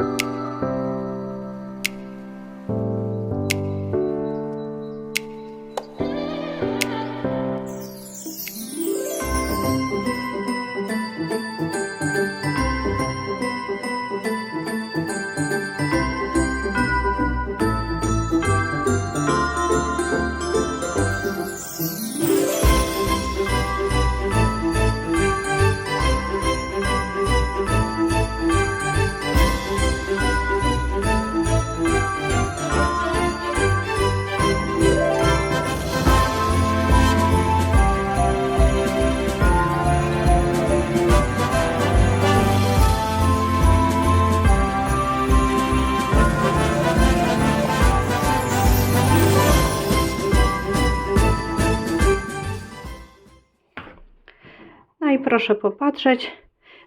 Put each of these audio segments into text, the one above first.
No proszę popatrzeć.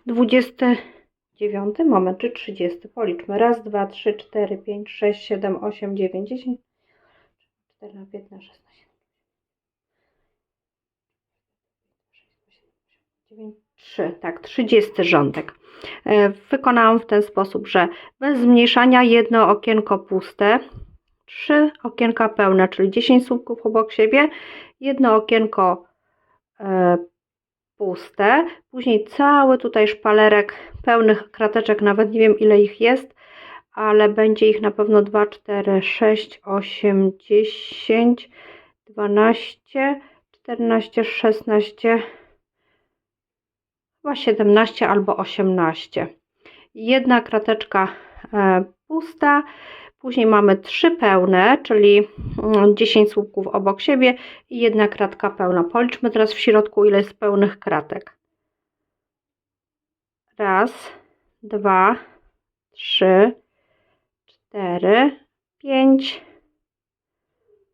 29 moment, czy 30? Policzmy. Raz, dwa, trzy, cztery, pięć, sześć, siedem, osiem, dziewięć, dziesięć, 14, 15, 16, 9, 3, tak, 30 rządek. E, Wykonałam w ten sposób, że bez zmniejszania jedno okienko puste, trzy okienka pełne, czyli 10 słupków obok siebie, jedno okienko e, puste, później cały tutaj szpalerek pełnych krateczek, nawet nie wiem ile ich jest, ale będzie ich na pewno 2, 4, 6, 8, 10, 12, 14, 16, chyba 17 albo 18. Jedna krateczka e, pusta, później mamy trzy pełne, czyli mm, 10 słupków obok siebie i jedna kratka pełna. Policzmy teraz w środku, ile jest pełnych kratek. Raz, dwa, trzy, cztery, pięć,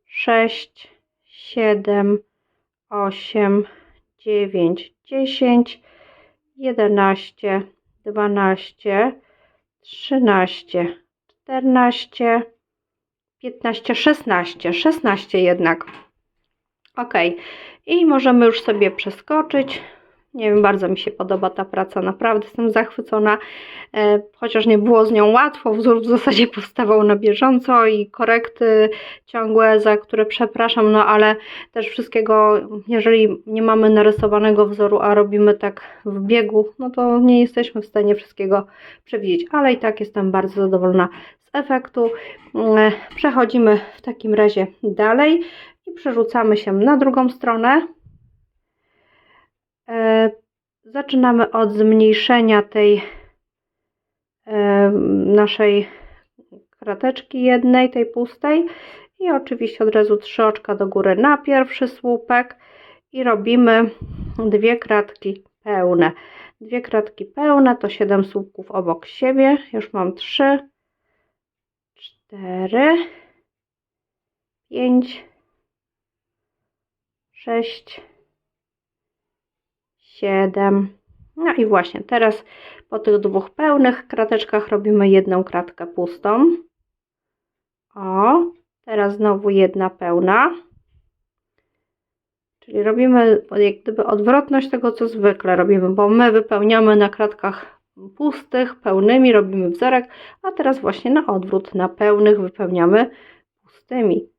sześć, siedem, osiem, dziewięć, dziesięć, jedenaście, dwanaście, trzynaście, czternaście, piętnaście, szesnaście, szesnaście jednak. Ok, i możemy już sobie przeskoczyć. Nie wiem, bardzo mi się podoba ta praca, naprawdę jestem zachwycona. E, chociaż nie było z nią łatwo, wzór w zasadzie powstawał na bieżąco i korekty ciągłe, za które przepraszam, no ale też wszystkiego, jeżeli nie mamy narysowanego wzoru, a robimy tak w biegu, no to nie jesteśmy w stanie wszystkiego przewidzieć, ale i tak jestem bardzo zadowolona efektu. E, Przechodzimy w takim razie dalej i przerzucamy się na drugą stronę. E, Zaczynamy od zmniejszenia tej e, naszej krateczki jednej, tej pustej i oczywiście od razu trzy oczka do góry na pierwszy słupek i robimy dwie kratki pełne. Dwie kratki pełne to 7 słupków obok siebie. Już mam 3, 4, 5, 6, 7. No i właśnie teraz po tych dwóch pełnych krateczkach robimy jedną kratkę pustą. O, teraz znowu jedna pełna. Czyli robimy jak gdyby odwrotność tego, co zwykle robimy, bo my wypełniamy na kratkach pustych, pełnymi, robimy wzorek, a teraz właśnie na odwrót, na pełnych wypełniamy pustymi.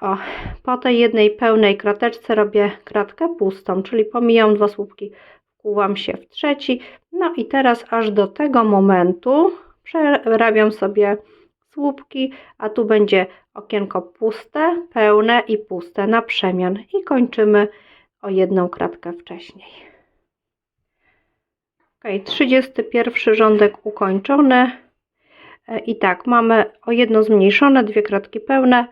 O, po tej jednej pełnej krateczce robię kratkę pustą, czyli pomijam dwa słupki, wkuwam się w trzeci. No i teraz aż do tego momentu przerabiam sobie słupki, a tu będzie okienko puste, pełne i puste na przemian i kończymy o jedną kratkę wcześniej. Ok, 31 rządek ukończony. E, I tak, mamy o jedno zmniejszone, dwie kratki pełne,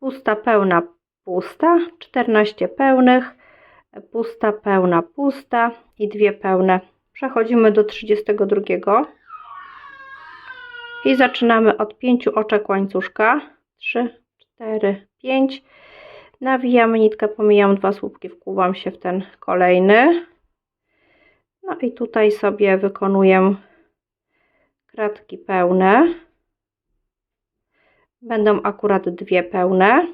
pusta, pełna, pusta, 14 pełnych, pusta, pełna, pusta i dwie pełne. Przechodzimy do 32 i zaczynamy od 5 oczek łańcuszka. 3, 4, 5. Nawijamy nitkę, pomijam dwa słupki, wkuwam się w ten kolejny. No i tutaj sobie wykonuję kratki pełne. Będą akurat dwie pełne.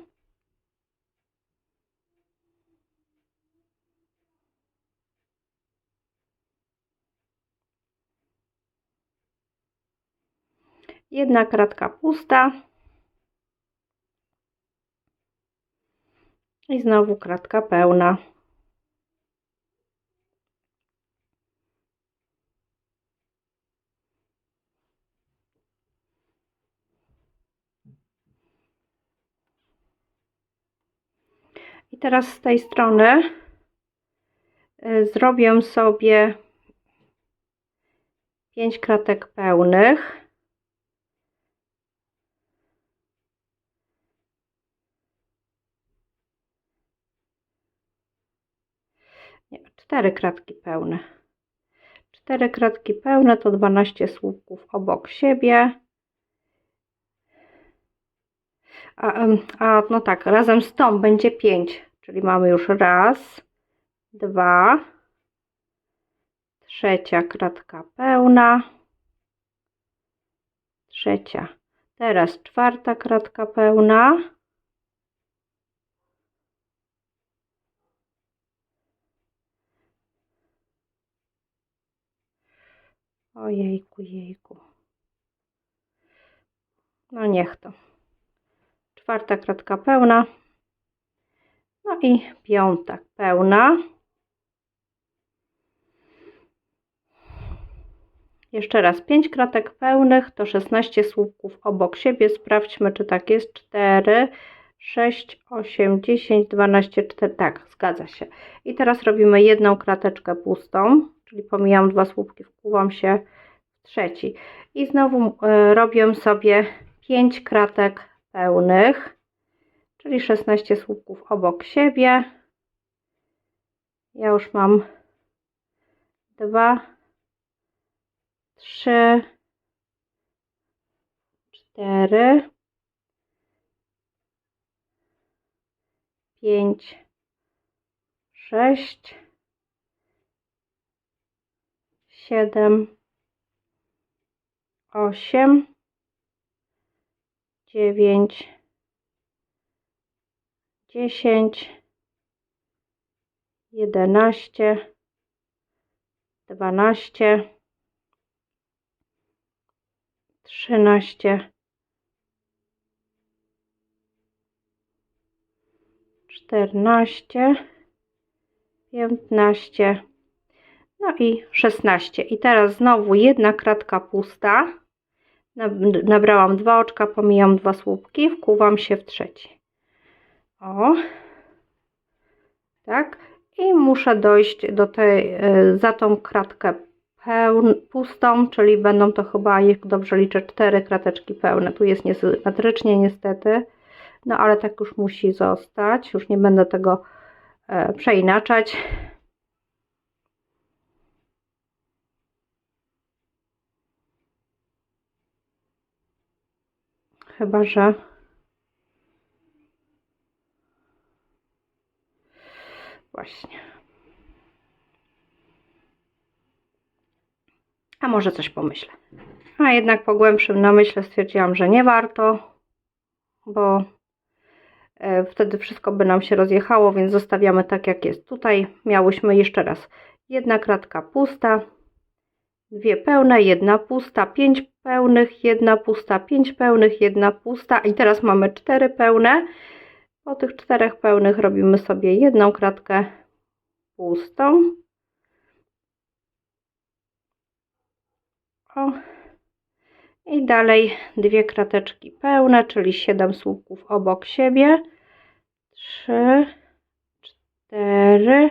jedna kratka pusta i znowu kratka pełna. I teraz z tej strony y, zrobię sobie 5 kratek pełnych. Nie, 4 kratki pełne. 4 kratki pełne to 12 słupków obok siebie. A, a no tak, razem z tą będzie 5, czyli mamy już raz, dwa, trzecia kratka pełna, trzecia, teraz czwarta kratka pełna, ojejku, jejku, no niech to, czwarta kratka pełna, no i piąta pełna. Jeszcze raz 5 kratek pełnych to 16 słupków obok siebie. Sprawdźmy, czy tak jest. 4, 6, 8, 10, 12, 4. Tak, zgadza się. I teraz robimy jedną krateczkę pustą, czyli pomijam dwa słupki, wpływam się w trzeci. I znowu y, robię sobie 5 kratek pełnych, czyli 16 słupków obok siebie. Ja już mam dwa trzy, cztery, pięć, sześć, siedem, osiem, dziewięć, dziesięć, jedenaście, dwanaście trzynaście, czternaście, piętnaście, no i szesnaście. I teraz znowu jedna kratka pusta. Nabrałam dwa oczka, pomijam dwa słupki, wkuwam się w trzeci. O, tak. I muszę dojść do tej, e, za tą kratkę pełn, pustą, czyli będą to chyba, jak dobrze liczę, cztery krateczki pełne. Tu jest niesymetrycznie niestety, no ale tak już musi zostać. Już nie będę tego e, przeinaczać. Chyba, że właśnie. a może coś pomyślę. A jednak po głębszym namyśle stwierdziłam, że nie warto, bo e, wtedy wszystko by nam się rozjechało, więc zostawiamy tak jak jest. Tutaj miałyśmy jeszcze raz jedna kratka pusta, dwie pełne, jedna pusta, pięć pełnych, jedna pusta, pięć pełnych, jedna pusta i teraz mamy cztery pełne. Po tych czterech pełnych robimy sobie jedną kratkę pustą O. I dalej dwie krateczki pełne, czyli 7 słupków obok siebie. 3, 4,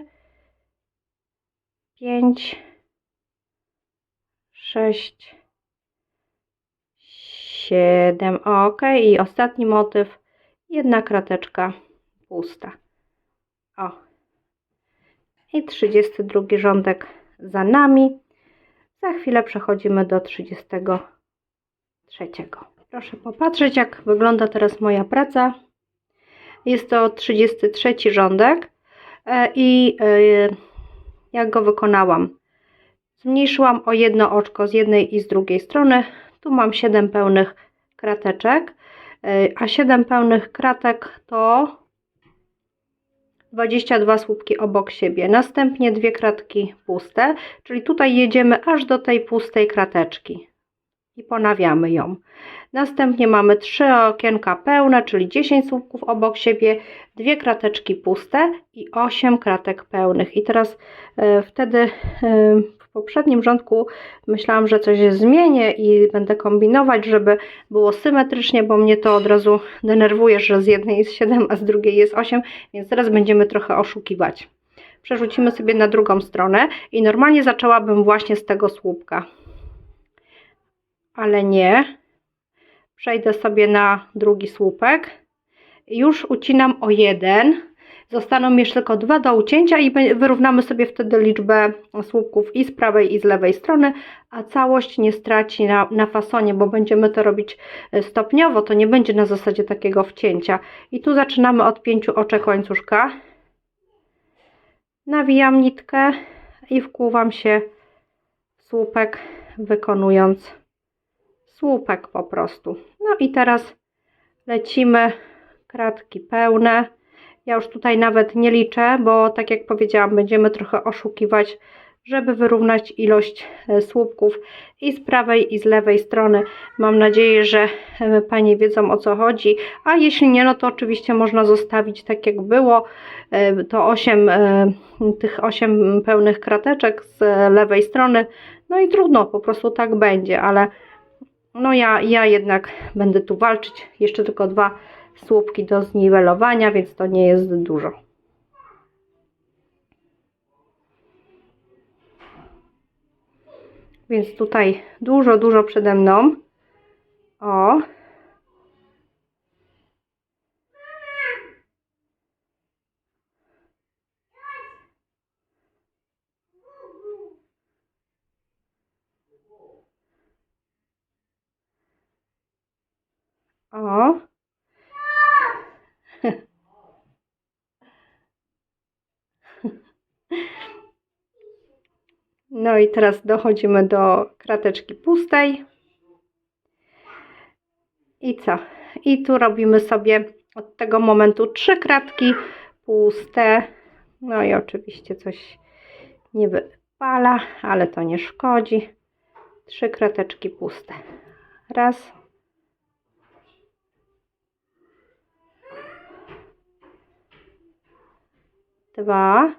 5, 6, 7. Ok. I ostatni motyw. Jedna krateczka pusta. O. I 32 rządek za nami. Za chwilę przechodzimy do 33. Proszę popatrzeć, jak wygląda teraz moja praca. Jest to 33 rządek e, i e, jak go wykonałam. Zmniejszyłam o jedno oczko z jednej i z drugiej strony. Tu mam 7 pełnych krateczek, a 7 pełnych kratek to 22 słupki obok siebie, następnie dwie kratki puste, czyli tutaj jedziemy aż do tej pustej krateczki. i ponawiamy ją. Następnie mamy trzy okienka pełne, czyli 10 słupków obok siebie, dwie krateczki puste i 8 kratek pełnych. I teraz e, wtedy e, w poprzednim rządku myślałam, że coś zmienię i będę kombinować, żeby było symetrycznie, bo mnie to od razu denerwuje, że z jednej jest 7, a z drugiej jest 8, więc teraz będziemy trochę oszukiwać. Przerzucimy sobie na drugą stronę i normalnie zaczęłabym właśnie z tego słupka. Ale nie. Przejdę sobie na drugi słupek. Już ucinam o jeden. Zostaną mi tylko dwa do ucięcia i wyrównamy sobie wtedy liczbę słupków i z prawej i z lewej strony, a całość nie straci na, na fasonie, bo będziemy to robić e, stopniowo, to nie będzie na zasadzie takiego wcięcia. I tu zaczynamy od pięciu oczek łańcuszka. Nawijam nitkę i wkłuwam się w słupek, wykonując słupek po prostu. No i teraz lecimy kratki pełne. Ja już tutaj nawet nie liczę, bo tak jak powiedziałam, będziemy trochę oszukiwać, żeby wyrównać ilość e, słupków i z prawej i z lewej strony. Mam nadzieję, że e, Panie wiedzą o co chodzi, a jeśli nie, no to oczywiście można zostawić tak jak było, e, to 8, tych 8 pełnych krateczek z lewej strony, no i trudno, po prostu tak będzie, ale no ja, ja jednak będę tu walczyć. Jeszcze tylko dwa słupki do zniwelowania, więc to nie jest dużo. Więc tutaj dużo, dużo przede mną. O. O. No i teraz dochodzimy do krateczki pustej. I co? I tu robimy sobie od tego momentu trzy kratki puste. No i oczywiście coś nie wypala, ale to nie szkodzi. Trzy krateczki puste. Raz. Dwa.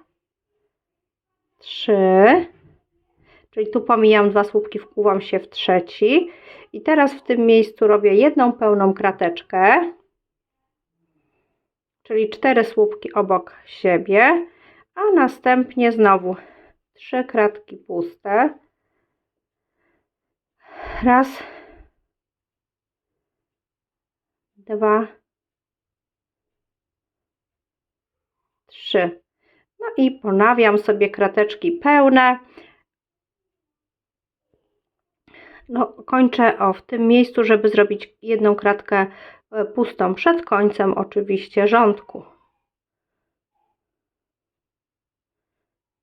Trzy. Czyli tu pomijam dwa słupki, wpływam się w trzeci. I teraz w tym miejscu robię jedną pełną krateczkę, czyli cztery słupki obok siebie, a następnie znowu trzy kratki puste. Raz, dwa, trzy. No i ponawiam sobie krateczki pełne. No, kończę o w tym miejscu, żeby zrobić jedną kratkę e, pustą przed końcem oczywiście rządku.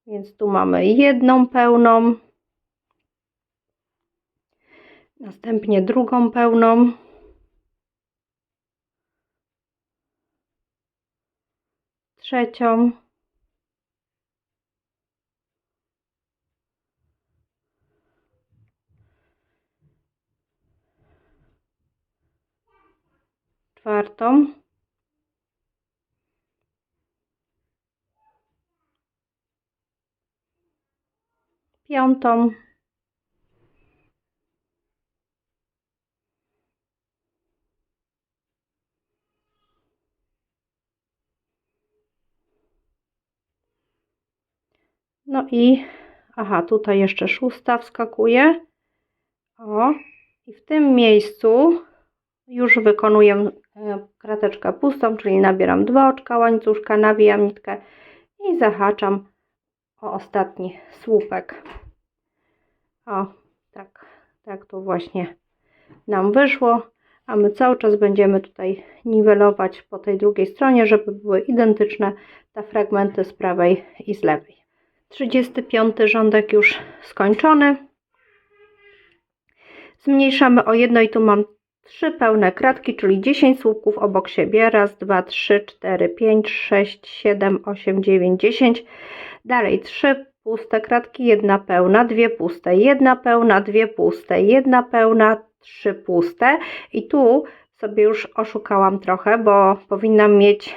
Więc tu mamy jedną pełną, następnie drugą pełną. Trzecią. Czwartą. Piątą. No i, aha, tutaj jeszcze szósta wskakuje. O, i w tym miejscu już wykonuję e, krateczkę pustą, czyli nabieram dwa oczka łańcuszka, nawijam nitkę i zahaczam o ostatni słupek. O, tak, tak to właśnie nam wyszło, a my cały czas będziemy tutaj niwelować po tej drugiej stronie, żeby były identyczne te fragmenty z prawej i z lewej. 35 rządek już skończony. Zmniejszamy o jedno i tu mam trzy pełne kratki, czyli 10 słupków obok siebie. Raz, dwa, trzy, cztery, pięć, sześć, siedem, osiem, dziewięć, dziesięć. Dalej trzy puste kratki, jedna pełna, dwie puste, jedna pełna, dwie puste, jedna pełna, trzy puste. I tu sobie już oszukałam trochę, bo powinnam mieć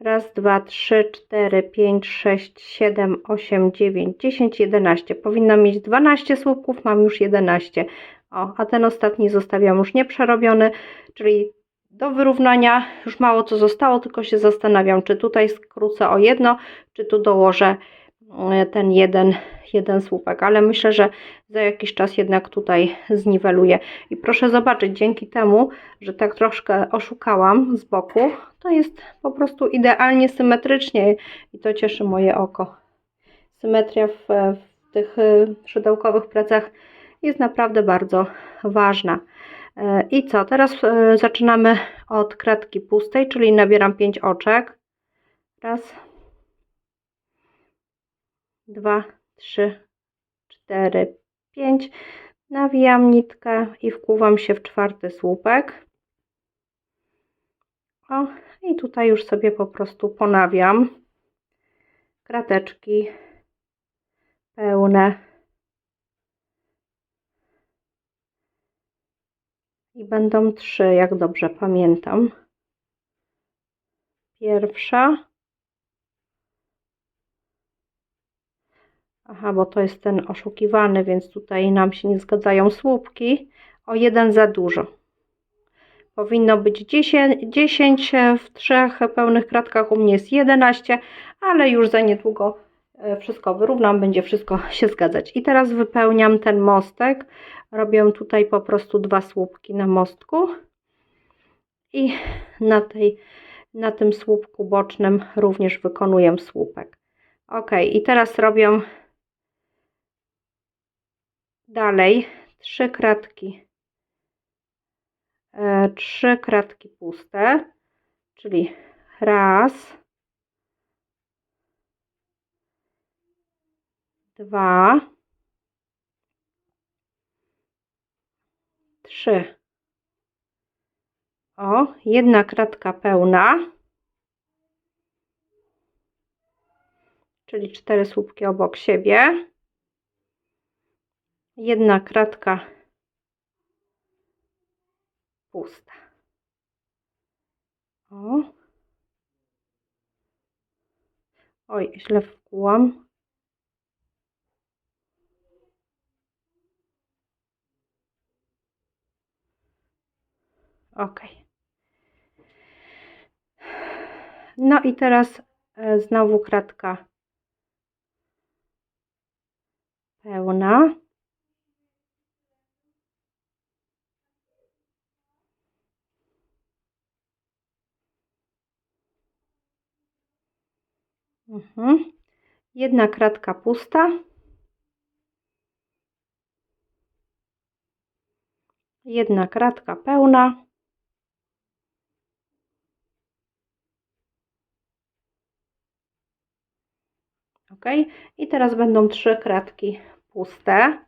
raz, dwa, trzy, cztery, pięć, sześć, siedem, osiem, dziewięć, dziesięć, jedenaście. Powinnam mieć 12 słupków, mam już 11. O, a ten ostatni zostawiam już nieprzerobiony, czyli do wyrównania już mało co zostało, tylko się zastanawiam, czy tutaj skrócę o jedno, czy tu dołożę e, ten jeden, jeden słupek, ale myślę, że za jakiś czas jednak tutaj zniweluję. I proszę zobaczyć, dzięki temu, że tak troszkę oszukałam z boku, to jest po prostu idealnie symetrycznie i to cieszy moje oko. Symetria w, w tych szydełkowych pracach jest naprawdę bardzo ważna. E, I co? Teraz e, zaczynamy od kratki pustej, czyli nabieram 5 oczek. Raz, dwa, trzy, cztery, pięć. Nawijam nitkę i wkuwam się w czwarty słupek. O, i tutaj już sobie po prostu ponawiam krateczki pełne. I będą trzy, jak dobrze pamiętam. Pierwsza. Aha, bo to jest ten oszukiwany, więc tutaj nam się nie zgadzają słupki. O jeden za dużo. Powinno być 10, 10 w trzech pełnych kratkach, u mnie jest 11, ale już za niedługo wszystko wyrównam, będzie wszystko się zgadzać. I teraz wypełniam ten mostek. Robię tutaj po prostu dwa słupki na mostku i na, tej, na tym słupku bocznym również wykonuję słupek. Ok, i teraz robię dalej trzy kratki, e, trzy kratki puste, czyli raz, dwa, trzy. O, jedna kratka pełna, czyli cztery słupki obok siebie. Jedna kratka pusta. O. Oj, źle wkułam. Ok. No i teraz e, znowu kratka pełna. Mhm. Jedna kratka pusta. Jedna kratka pełna. Ok, i teraz będą trzy kratki puste.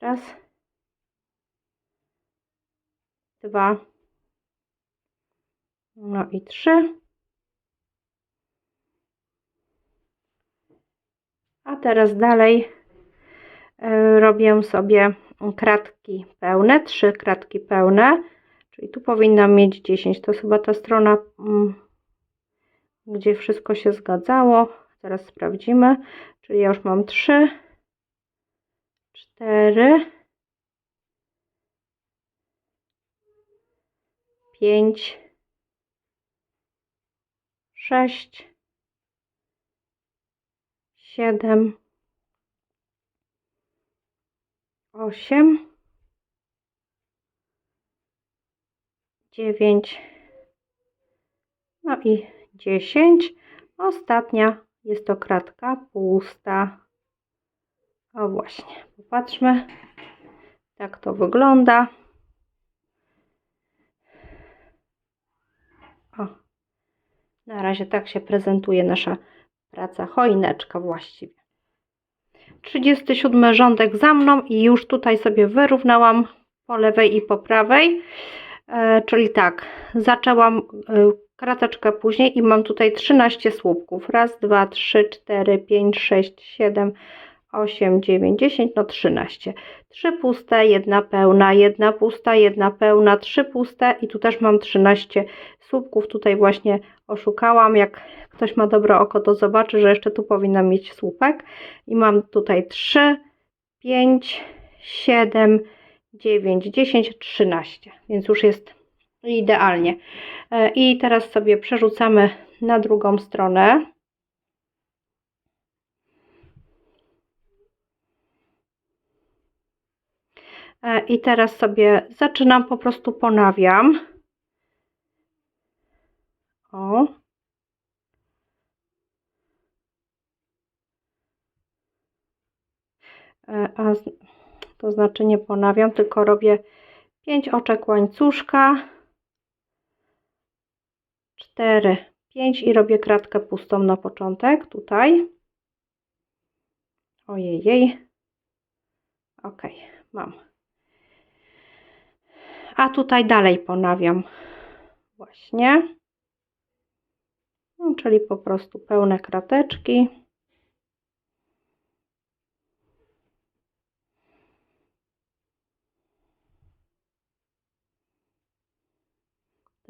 Raz, dwa, no i trzy. A teraz dalej e, robię sobie kratki pełne, trzy kratki pełne, czyli tu powinnam mieć 10. To chyba ta strona, mm, gdzie wszystko się zgadzało. Zaraz sprawdzimy. Czyli ja już mam 3, 4, 5, sześć, siedem, osiem, dziewięć, no i dziesięć. Ostatnia jest to kratka pusta. O właśnie, popatrzmy, tak to wygląda. O, na razie tak się prezentuje nasza praca choineczka właściwie. 37 rządek za mną i już tutaj sobie wyrównałam po lewej i po prawej. E, czyli tak, zaczęłam e, krateczkę później i mam tutaj 13 słupków. Raz, dwa, trzy, cztery, pięć, sześć, siedem, osiem, dziewięć, dziesięć, no 13. Trzy puste, jedna pełna, jedna pusta, jedna pełna, trzy puste i tu też mam 13 słupków. Tutaj właśnie oszukałam. Jak ktoś ma dobre oko, to zobaczy, że jeszcze tu powinna mieć słupek. I mam tutaj 3, 5, 7, 9, 10, 13. Więc już jest idealnie. E, I teraz sobie przerzucamy na drugą stronę. E, I teraz sobie zaczynam, po prostu ponawiam. O. E, A to znaczy nie ponawiam, tylko robię 5 oczek łańcuszka. 4, 5 i robię kratkę pustą na początek tutaj. Ojej. Ok, mam. A tutaj dalej ponawiam. Właśnie. No, czyli po prostu pełne krateczki.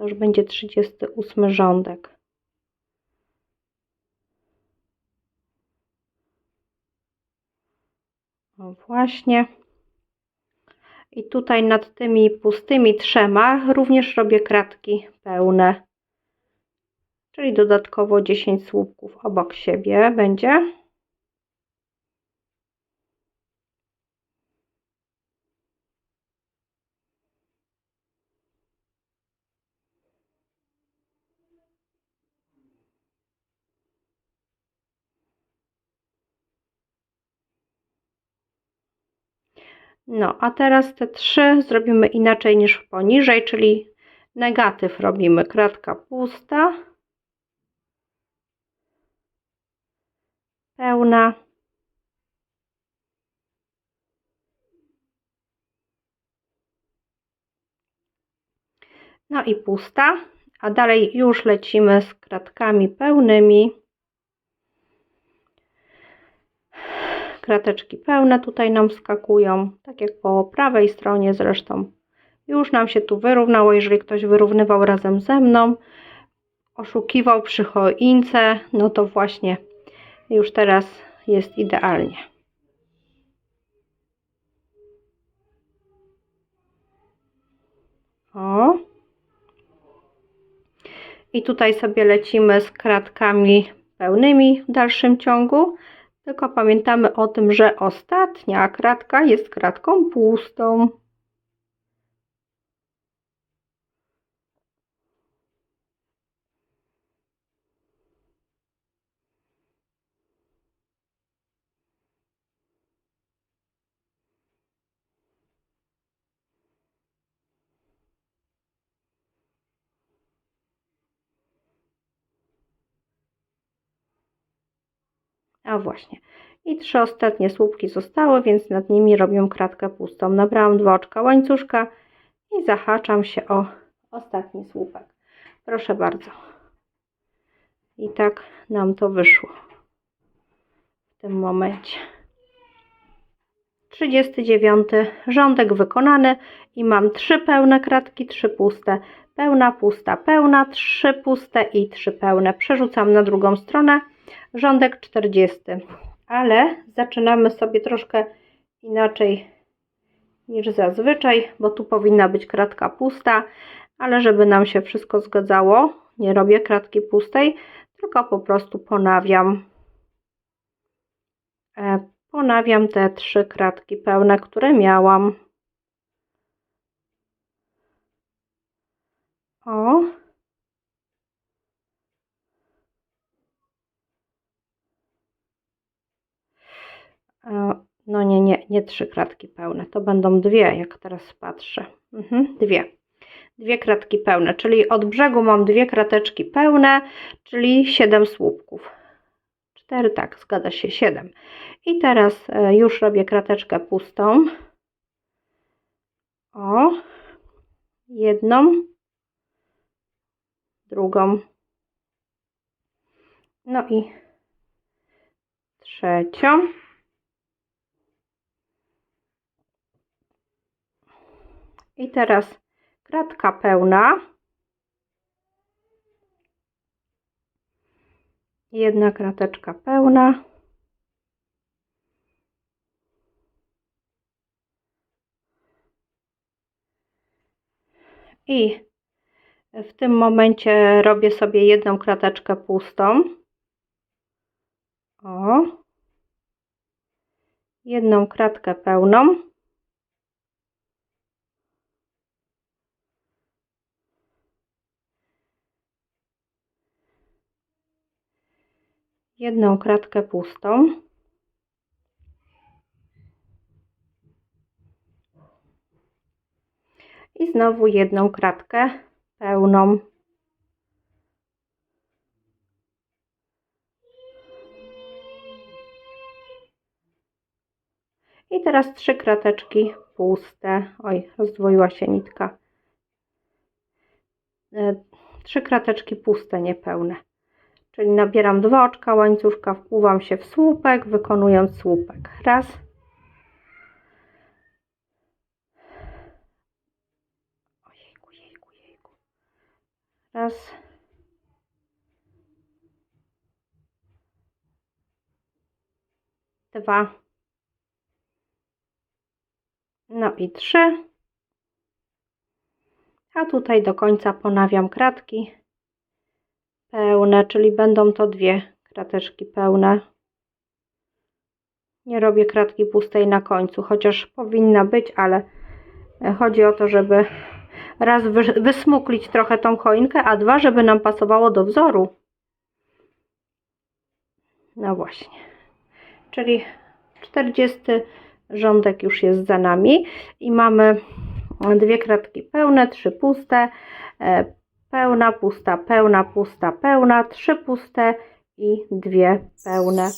To już będzie 38 rządek. O właśnie. I tutaj nad tymi pustymi trzema również robię kratki pełne. Czyli dodatkowo 10 słupków obok siebie będzie. No, a teraz te trzy zrobimy inaczej niż poniżej, czyli negatyw robimy kratka pusta, pełna, no i pusta, a dalej już lecimy z kratkami pełnymi. Krateczki pełne tutaj nam skakują, tak jak po prawej stronie zresztą. Już nam się tu wyrównało, jeżeli ktoś wyrównywał razem ze mną, oszukiwał przy choince, no to właśnie już teraz jest idealnie. O. I tutaj sobie lecimy z kratkami pełnymi w dalszym ciągu. Tylko pamiętamy o tym, że ostatnia kratka jest kratką pustą. A właśnie. I trzy ostatnie słupki zostały, więc nad nimi robię kratkę pustą. Nabrałam dwa oczka łańcuszka i zahaczam się o ostatni słupek. Proszę bardzo. I tak nam to wyszło w tym momencie. 39 rządek wykonany i mam trzy pełne kratki, trzy puste, pełna, pusta, pełna, trzy puste i trzy pełne. Przerzucam na drugą stronę rządek 40, ale zaczynamy sobie troszkę inaczej niż zazwyczaj, bo tu powinna być kratka pusta, ale żeby nam się wszystko zgadzało, nie robię kratki pustej, tylko po prostu ponawiam. E, Ponawiam te trzy kratki pełne, które miałam. O. No nie, nie, nie trzy kratki pełne. To będą dwie, jak teraz patrzę. Mhm, dwie. Dwie kratki pełne, czyli od brzegu mam dwie krateczki pełne, czyli siedem słupków. Cztery, tak, zgadza się, siedem. I teraz e, już robię krateczkę pustą. O, jedną, drugą. No i trzecią. I teraz kratka pełna. Jedna krateczka pełna. I w tym momencie robię sobie jedną krateczkę pustą. O. Jedną kratkę pełną. Jedną kratkę pustą. I znowu jedną kratkę pełną. I teraz trzy krateczki puste. Oj, rozdwoiła się nitka. E, Trzy krateczki puste, niepełne. Czyli nabieram dwa oczka łańcuszka, wpływam się w słupek, wykonując słupek. Raz. Ojejku, jejku, jejku. Raz. Dwa. No i trzy. A tutaj do końca ponawiam kratki pełne, czyli będą to dwie krateczki pełne. Nie robię kratki pustej na końcu, chociaż powinna być, ale chodzi o to, żeby raz wys- wysmuklić trochę tą choinkę, a dwa, żeby nam pasowało do wzoru. No właśnie. Czyli 40 rządek już jest za nami i mamy dwie kratki pełne, trzy puste, e, pełna, pusta, pełna, pusta, pełna, trzy puste i dwie pełne.